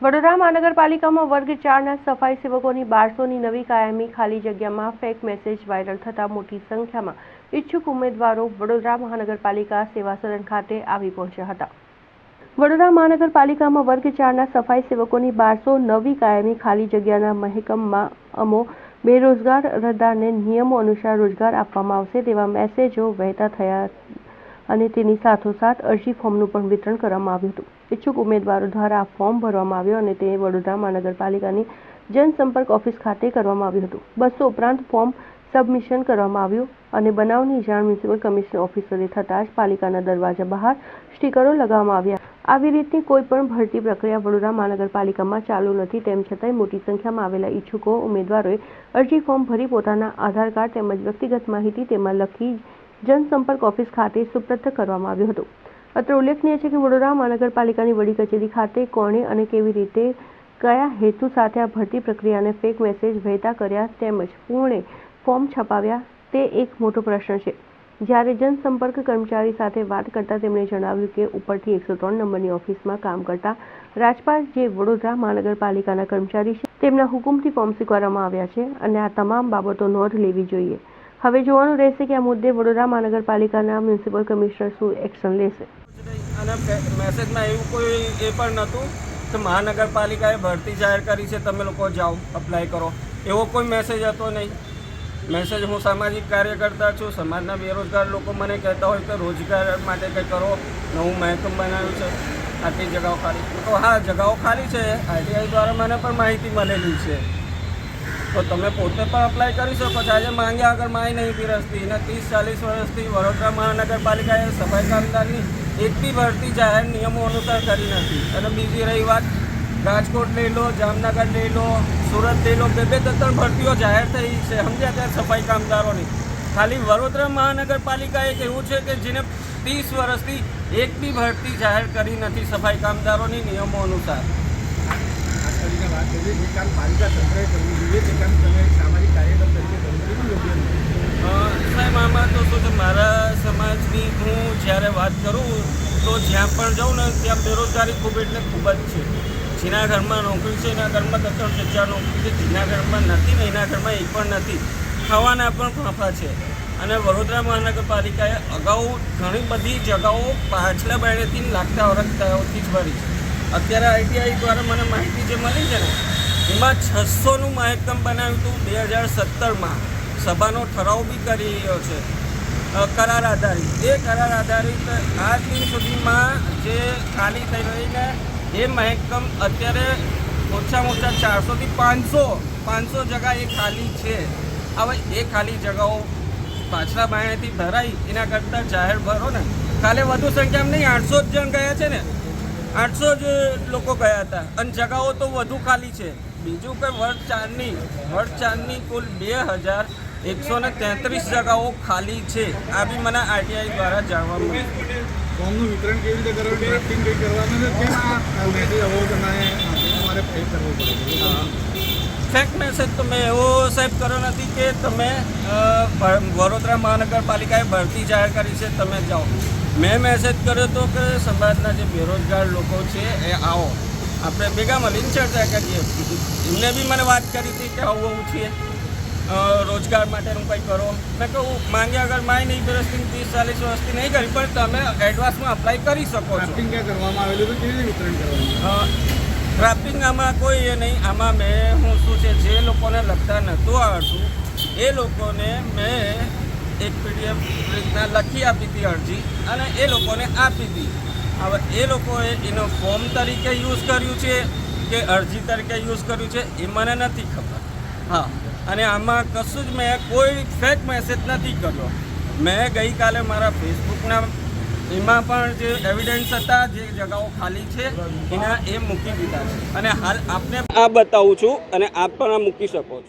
વડોદરા મહાનગરપાલિકામાં વર્ગ ચારના સફાઈ સેવકોની બારસોની નવી કાયમી ખાલી જગ્યામાં ફેક મેસેજ વાયરલ થતાં મોટી સંખ્યામાં ઈચ્છુક ઉમેદવારો વડોદરા મહાનગરપાલિકા સેવા સદન ખાતે આવી પહોંચ્યા હતા. વડોદરા મહાનગરપાલિકામાં વર્ગ ચારના સફાઈ સેવકોની બારસો નવી કાયમી ખાલી જગ્યાના મહેકમમાં અમો બેરોજગાર અરજદારને નિયમો અનુસાર રોજગાર આપવામાં આવશે તેવા મેસેજો વહેતા થયા અને તેની સાથોસાથ અરજી ફોર્મનું પણ વિતરણ કરવામાં આવ્યું હતું. ઈચ્છુક ઉમેદવારો દ્વારા ફોર્મ ભરવામાં આવ્યો અને તે વડોદરા મહાનગરપાલિકાની જનસંપર્ક ઓફિસ ખાતે કરવામાં આવ્યું હતું. બસો ઉપરાંત ફોર્મ સબમિશન કરવામાં આવ્યું અને બનાવની જાણ મ્યુનિસિપલ કમિશનર ઓફિસરે થતાં જ પાલિકાના દરવાજા બહાર સ્ટીકરો લગાવવામાં આવ્યા. આવી રીતની કોઈ પણ ભરતી પ્રક્રિયા વડોદરા મહાનગરપાલિકામાં ચાલુ નથી, તેમ છતાંય મોટી સંખ્યામાં આવેલા ઈચ્છુકો ઉમેદવારોએ અરજી ફોર્મ ભરી પોતાના આધાર કાર્ડ તેમજ વ્યક્તિગત માહિતી તેમાં લખી જનસંપર્ક ઓફિસ ખાતે સુપ્રત કરવામાં આવ્યું હતું. અત્રે ઉલ્લેખનીય છે કે વડોદરા મહાનગરપાલિકાની વડી કચેરી ખાતે કોણે અને કેવી રીતે કયા હેતુ સાથે આ ભરતી પ્રક્રિયાને ફેક મેસેજ વહેતા કર્યા તેમજ પૂર્ણે ફોર્મ છપાવ્યા તે એક મોટો પ્રશ્ન છે. જ્યારે જનસંપર્ક કર્મચારી સાથે વાત કરતા તેમણે જણાવ્યું કે ઉપરથી એકસો ત્રણ નંબરની ઓફિસમાં કામ કરતા રાજપાલ જે વડોદરા મહાનગરપાલિકાના કર્મચારી છે, તેમના હુકુમથી ફોર્મ સ્વીકારવામાં આવ્યા છે અને આ તમામ બાબતો નોંધ લેવી જોઈએ. હવે જોવાનું રહેશે કે આ મુદ્દે વડોદરા મહાનગરપાલિકાના મ્યુનિસિપલ કમિશનર શું એક્શન લેશે. અને મેસેજમાં એવું કોઈ એ પણ નહોતું કે મહાનગરપાલિકાએ ભરતી જાહેર કરી છે, તમે લોકો જાઓ અપ્લાય કરો. એવો કોઈ મેસેજ હતો નહીં. મેસેજ હું સામાજિક કાર્યકર્તા છું, સમાજના બેરોજગાર લોકો મને કહેતા હોય કે રોજગાર માટે કંઈ કરો. નવું મહેકમ બનાવ્યું છે. આટલી જગાઓ ખાલી. તો હા જગાઓ ખાલી છે. આઈટીઆઈ દ્વારા મને પણ માહિતી મળેલી છે. તો તમે પોતે પણ અપ્લાય કરી શકો છો. આજે માંગ્યા આગળ માય નહીં પીરસતી. અને ત્રીસ ચાલીસ વર્ષથી વડોદરા મહાનગરપાલિકાએ સફાઈ કામદારની એક બી ભરતી જાહેર નિયમો અનુસાર કરી નથી. અને બીજી રહી વાત રાજકોટ લઈ લો જામનગર લઈ લો સુરત લઈ લો બે બે ત્રણ ભરતીઓ જાહેર થઈ છે. સમજ્યા ત્યાં સફાઈ કામદારોની. ખાલી વડોદરા મહાનગરપાલિકા એક એવું છે કે જેને ત્રીસ વર્ષથી એક બી ભરતી જાહેર કરી નથી સફાઈ કામદારોની નિયમો અનુસાર. પાલિકા તંત્રએ કરવું જોઈએ તે કામ તમે સામાજિક કાર્યકર તરીકે કરવું યોગ્ય આમાં તો શું છે, મારા સમાજની હું જ્યારે વાત કરું, તો જ્યાં પણ જાઉં ને, ત્યાં બેરોજગારી ખૂબ એટલે ખૂબ જ છે. જેના ઘરમાં નોકરી છે, એના ઘરમાં ત્રણ ત્રણ ચાર નોકરી છે, જેના ઘરમાં નથી ને, એના ઘરમાં એ પણ નથી. ખાવાના પણ ફાંફા છે. અને વડોદરા મહાનગરપાલિકાએ અગાઉ ઘણી બધી જગાઓ પાછલા બાયણેથી લાગતા વરસતાઓથી જ ભરી છે. અત્યારે આઈટીઆઈ દ્વારા મને માહિતી જે મળી છે ને, એમાં છસોનું મહેકમ બનાવ્યું હતું બે હજાર સત્તરમાં. સભાનો ઠરાવ બી કરી રહ્યો છે. કરાર આધારિત. એ કરાર આધારિત આજ દિન સુધીમાં જે ખાલી થઈ રહીને એ મહેકમ અત્યારે ઓછામાં ઓછા ચારસોથી પાંચસો પાંચસો જગા એ ખાલી છે. હવે એ ખાલી જગાઓ પાછલા બાયણેથી ભરાઈ, એના કરતાં જાહેર ભરો ને. કાલે વધુ સંખ્યામાં નહીં, આઠસો જ જણ ગયા છે ને. આઠસો જ લોકો ગયા હતા. અને જગાઓ તો વધુ ખાલી છે. બીજું કે વર્ગ ચારની વર્ગ ચારની કુલ બે હજાર એકસો ને તેત્રીસ જગાઓ ખાલી છે. આ બી મને આરટીઆઈ દ્વારા જાણવા મળ્યું. ફોર્મનું વિતરણ કેવી રીતે કરવું ડ્રાફ્ટિંગ કઈ કરવાનું છે? કેમ તમારે પે કરવો પડે ફેક્ટ મેસેજ તો મેં એવો સાહેબ કર્યો નથી કે તમે વડોદરા મહાનગરપાલિકાએ ભરતી જાહેર કરી છે તમે જાઓ. મેં મેસેજ કર્યો હતો કે સમાજના જે બેરોજગાર લોકો છે એ આવો. આપણે ભેગા મળીને ચર્ચા કરીએ. એમને બી મને વાત કરી હતી કે આવું આવું છે. અ, રોજગાર માટેનું કંઈ કરો? મેં કહું માંગ્યા આગળ માય નહીં વર્ષથી ત્રીસ ચાલીસ વર્ષથી નહીં કરી પણ તમે એડવાન્સમાં અપ્લાય કરી શકો છો. કરવામાં આવેલું હતું? કેવી રીતે વિતરણ કરવાનું? ડ્રાફ્ટિંગ આમાં કોઈ એ નહીં. આમાં મેં હું શું છે જે લોકોને લખતા નહોતું આવડતું એ લોકોને મેં એક પીડીએફ રીતના લખી આપી હતી અરજી અને એ લોકોને આપી હતી. હવે એ લોકોએ એનો ફોર્મ તરીકે યુઝ કર્યું છે કે અરજી તરીકે યુઝ કર્યું છે એ મને નથી ખબર. હા. અને આમાં કશું જ મેં કોઈ ફેક મેસેજ નથી કર્યો. મેં ગઈકાલે મારા ફેસબુકના એમાં પણ જે એવિડન્સ હતા, જે જગાઓ ખાલી છે, એના એ મૂકી દીધા છે. અને હાલ આપને આ બતાવું છું અને આપ પણ આ મૂકી શકો છો.